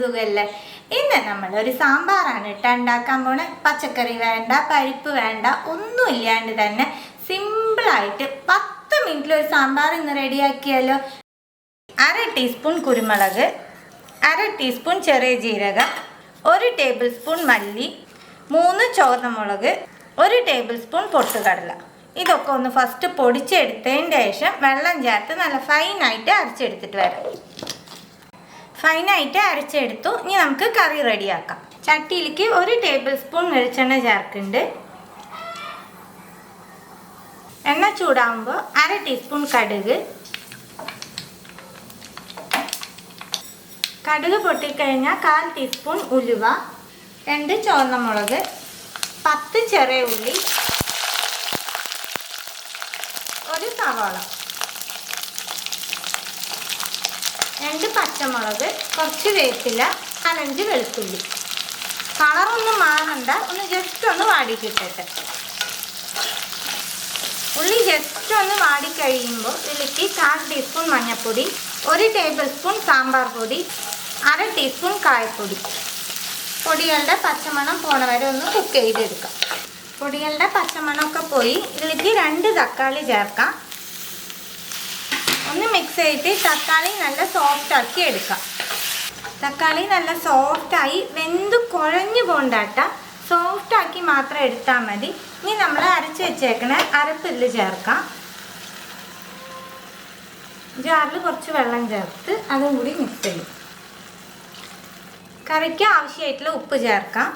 സുഖല്ലേ? ഇന്ന് നമ്മൾ ഒരു സാമ്പാറാണ് കേട്ടോ ഉണ്ടാക്കാൻ പോണേ. പച്ചക്കറി വേണ്ട പരിപ്പ് വേണ്ട ഒന്നും ഇല്ലാണ്ട് തന്നെ സിമ്പിളായിട്ട് പത്ത് മിനിറ്റിൽ ഒരു സാമ്പാർ ഇന്ന് റെഡിയാക്കിയാലോ? അര ടീസ്പൂൺ കുരുമുളക് അര ടീസ്പൂൺ ചെറിയ ജീരകം ഒരു ടേബിൾ സ്പൂൺ മല്ലി മൂന്ന് ചുവന്ന മുളക് ഒരു ടേബിൾ സ്പൂൺ പൊട്ടുകടല. ഇതൊക്കെ ഒന്ന് ഫസ്റ്റ് പൊടിച്ചെടുത്തതിന് ശേഷം വെള്ളം ചേർത്ത് നല്ല ഫൈനായിട്ട് അരച്ചെടുത്തിട്ട് വരാം. ഫൈനായിട്ട് അരച്ചെടുത്തു. ഇനി നമുക്ക് കറി റെഡിയാക്കാം. ചട്ടിയിലേക്ക് ഒരു ടേബിൾ സ്പൂൺ വെളിച്ചെണ്ണ ചേർക്കുന്നുണ്ട്. എണ്ണ ചൂടാകുമ്പോൾ അര ടീസ്പൂൺ കടുക്. കടുക് പൊട്ടിക്കഴിഞ്ഞാൽ കാൽ ടീസ്പൂൺ ഉലുവ രണ്ട് ചുവന്ന മുളക് പത്ത് ചെറിയ ഉള്ളി ഒരു സവാള. രണ്ട് പച്ചമുളക് കുറച്ച് വേപ്പില നാലഞ്ച് വെളുത്തുള്ളി. കളറൊന്നും മാറണ്ട ഒന്ന് ജസ്റ്റ് ഒന്ന് വാടി കിട്ടട്ടെ ഉള്ളി ജസ്റ്റ് ഒന്ന് വാടിക്കഴിയുമ്പോൾ ഇതിലേക്ക് കാൽ ടീസ്പൂൺ മഞ്ഞൾപ്പൊടി ഒരു ടേബിൾ സ്പൂൺ സാമ്പാർ പൊടി അര ടീസ്പൂൺ കായപ്പൊടി. പൊടികളുടെ പച്ചമണം പോണ വരെ ഒന്ന് കുക്ക് ചെയ്തെടുക്കാം. പൊടികളുടെ പച്ചമണമൊക്കെ പോയി ഇതിലേക്ക് രണ്ട് തക്കാളി ചേർക്കാം. ഒന്ന് മിക്സ് ചെയ്തിട്ട് തക്കാളി നല്ല സോഫ്റ്റ് ആക്കി എടുക്കാം. തക്കാളി നല്ല സോഫ്റ്റായി വെന്ത് കുഴഞ്ഞു പോണ്ടാട്ട സോഫ്റ്റ് ആക്കി മാത്രം എടുത്താൽ മതി. ഇനി നമ്മൾ അരച്ച് വെച്ചേക്കണ അരപ്പില്ല് ചേർക്കാം. ജാറിൽ കുറച്ച് വെള്ളം ചേർത്ത് അതും കൂടി മിക്സ് ചെയ്യും. കറിക്ക് ആവശ്യമായിട്ടുള്ള ഉപ്പ് ചേർക്കാം.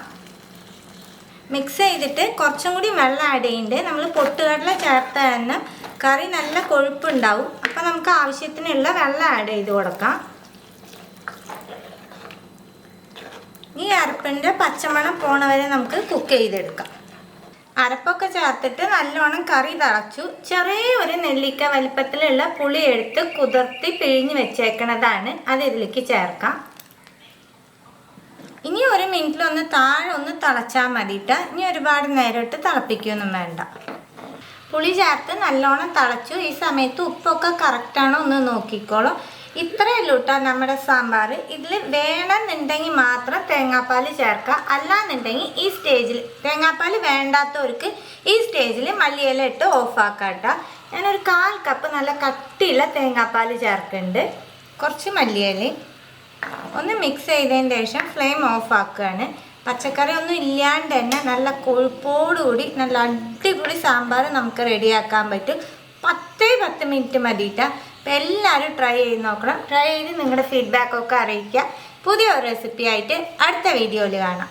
മിക്സ് ചെയ്തിട്ട് കുറച്ചും കൂടി വെള്ളം ആഡ് ചെയ്യുന്നുണ്ട് നമ്മൾ പൊട്ടുകടല ചേർത്ത തന്നെ കറി നല്ല കൊഴുപ്പുണ്ടാവും. അപ്പം നമുക്ക് ആവശ്യത്തിനുള്ള വെള്ളം ആഡ് ചെയ്ത് കൊടുക്കാം. ഈ അരപ്പിന്റെ പച്ചമണം പോണ വരെ നമുക്ക് കുക്ക് ചെയ്തെടുക്കാം. അരപ്പൊക്കെ ചേർത്തിട്ട് നല്ലോണം കറി തിളച്ചു. ചെറിയ ഒരു നെല്ലിക്ക വലിപ്പത്തിലുള്ള പുളി എടുത്ത് കുതിർത്തി പിഴിഞ്ഞ് വെച്ചേക്കണതാണ്. അത് ഇതിലേക്ക് ചേർക്കാം. ഇനി ഒരു മിനിറ്റിലൊന്ന് താഴെ ഒന്ന് തിളച്ചാൽ മതിയിട്ട് ഇനി ഒരുപാട് നേരം ഇട്ട് തിളപ്പിക്കുകയൊന്നും വേണ്ട. പുളി ചേർത്ത് നല്ലോണം തിളച്ചു. ഈ സമയത്ത് ഉപ്പൊക്കെ കറക്റ്റാണോ ഒന്ന് നോക്കിക്കോളൂ. ഇത്രയേ ഉള്ളൂ കേട്ടോ നമ്മുടെ സാമ്പാർ ഇതിൽ വേണമെന്നുണ്ടെങ്കിൽ മാത്രം തേങ്ങാപ്പാൽ ചേർക്കുക. അല്ലാന്നുണ്ടെങ്കിൽ ഈ സ്റ്റേജിൽ തേങ്ങാപ്പാൽ വേണ്ടാത്തവർക്ക് ഈ സ്റ്റേജിൽ മല്ലിയില ഇട്ട് ഓഫാക്കാം കേട്ടോ ഞാനൊരു കാൽ കപ്പ് നല്ല കട്ടിയുള്ള തേങ്ങാപ്പാൽ ചേർക്കുന്നുണ്ട്. കുറച്ച് മല്ലിയിലയും ഒന്ന് മിക്സ് ചെയ്തതിന് ശേഷം ഫ്ലെയിം ഓഫ് ആക്കുകയാണ്. പച്ചക്കറി ഒന്നും ഇല്ലാണ്ട് തന്നെ നല്ല കൊഴുപ്പോടുകൂടി നല്ല അടിപൊളി സാമ്പാർ നമുക്ക് റെഡിയാക്കാൻ പറ്റും. പത്തേ പത്ത് മിനിറ്റ് മതിയിട്ടാ അപ്പം എല്ലാവരും ട്രൈ ചെയ്ത് നോക്കണം. ട്രൈ ചെയ്ത് നിങ്ങളുടെ ഫീഡ്ബാക്കൊക്കെ അറിയിക്കുക. പുതിയ റെസിപ്പി ആയിട്ട് അടുത്ത വീഡിയോയിൽ കാണാം.